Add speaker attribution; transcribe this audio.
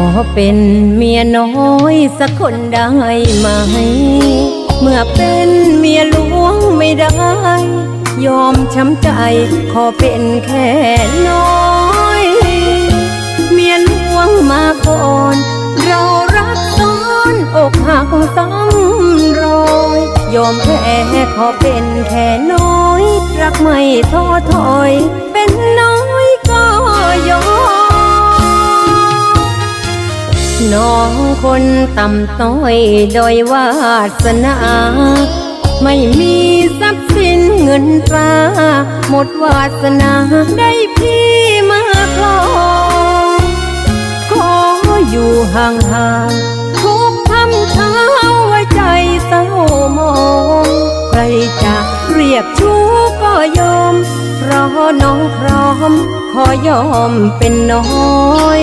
Speaker 1: อเป็นเมียน้อยสักคนได้ไหม เมื่อเป็นเมียหลวงไม่ได้ ยอมช้ำใจ ขอเป็นแค่น้อย เมียหลวงมาก่อน เรารักซ้อนอกหักซ้ำรอย ยอมแพ้ขอเป็นแค่น้อย รักไม่ท้อถอย น้องคนต่ำต้อยโดยวาสนา ไม่มีทรัพย์สินเงินตราหมดวาสนาได้พี่มาครองขออยู่ห่างๆทุกคำเช้าไว้ใจเศร้ามอง ใครจะเรียกชู้ก็ยอม เพราะน้องพร้อม ขอยอมเป็นน้อย